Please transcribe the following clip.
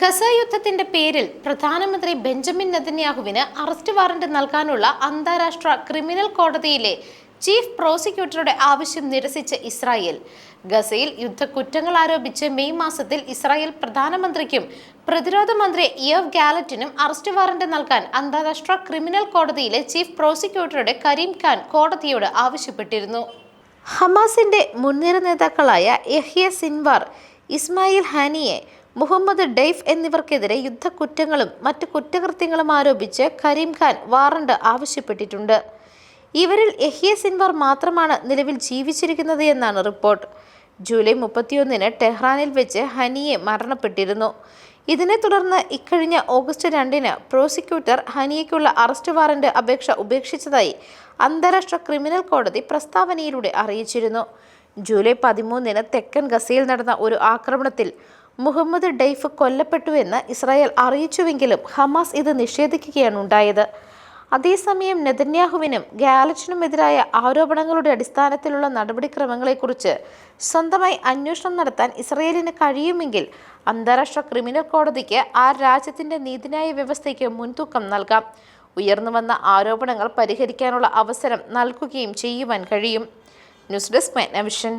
Gaza യുദ്ധത്തിന്റെ പേരിൽ പ്രധാനമന്ത്രി ബെഞ്ചമിൻ നെതന്യാഹുവിന് അറസ്റ്റ് വാറന്റ് നൽകാനുള്ള അന്താരാഷ്ട്ര ക്രിമിനൽ കോടതിയിലെ ചീഫ് പ്രോസിക്യൂട്ടറുടെ ആവശ്യം നിരസിച്ച് ഇസ്രായേൽ. ഗസയിൽ യുദ്ധക്കുറ്റങ്ങൾ ആരോപിച്ച് മെയ് മാസത്തിൽ ഇസ്രായേൽ പ്രധാനമന്ത്രിക്കും പ്രതിരോധ മന്ത്രി ഇയവ് ഗാലറ്റിനും അറസ്റ്റ് വാറന്റ് നൽകാൻ അന്താരാഷ്ട്ര ക്രിമിനൽ കോടതിയിലെ ചീഫ് പ്രോസിക്യൂട്ടറുടെ കരീം ഖാൻ കോടതിയോട് ആവശ്യപ്പെട്ടിരുന്നു. ഹമാസിന്റെ മുൻനിര നേതാക്കളായ Yahya Sinwar Ismail Haniyeh Mohammed Deif എന്നിവർക്കെതിരെ യുദ്ധക്കുറ്റങ്ങളും മറ്റ് കുറ്റകൃത്യങ്ങളും ആരോപിച്ച് കരീം ഖാൻ വാറണ്ട് ആവശ്യപ്പെട്ടിട്ടുണ്ട്. ഇവരിൽ എഹിയ സിൻവർ മാത്രമാണ് നിലവിൽ ജീവിച്ചിരിക്കുന്നത് എന്നാണ് റിപ്പോർട്ട്. ജൂലൈ മുപ്പത്തിയൊന്നിന് ടെഹ്റാനിൽ വെച്ച് ഹനിയെ മരണപ്പെട്ടിരുന്നു. ഇതിനെ തുടർന്ന് ഇക്കഴിഞ്ഞ ഓഗസ്റ്റ് രണ്ടിന് പ്രോസിക്യൂട്ടർ ഹനിയയ്ക്കുള്ള അറസ്റ്റ് വാറന്റ് അപേക്ഷ ഉപേക്ഷിച്ചതായി അന്താരാഷ്ട്ര ക്രിമിനൽ കോടതി പ്രസ്താവനയിലൂടെ അറിയിച്ചിരുന്നു. ജൂലൈ പതിമൂന്നിന് തെക്കൻ ഗസയിൽ നടന്ന ഒരു ആക്രമണത്തിൽ മുഹമ്മദ് ഡെയ്ഫ് കൊല്ലപ്പെട്ടുവെന്ന് ഇസ്രായേൽ അറിയിച്ചുവെങ്കിലും ഹമാസ് ഇത് നിഷേധിക്കുകയാണ് ഉണ്ടായത്. അതേസമയം നെതന്യാഹുവിനും ഗാലച്ചിനുമെതിരായ ആരോപണങ്ങളുടെ അടിസ്ഥാനത്തിലുള്ള നടപടിക്രമങ്ങളെക്കുറിച്ച് സ്വന്തമായി അന്വേഷണം നടത്താൻ ഇസ്രയേലിന് കഴിയുമെങ്കിൽ അന്താരാഷ്ട്ര ക്രിമിനൽ കോടതിക്ക് ആ രാജ്യത്തിന്റെ നീതിന്യായ വ്യവസ്ഥയ്ക്ക് മുൻതൂക്കം നൽകാം. ഉയർന്നു വന്ന ആരോപണങ്ങൾ പരിഹരിക്കാനുള്ള അവസരം നൽകുകയും ചെയ്യുവാൻ കഴിയും. News desk മെനവിഷൻ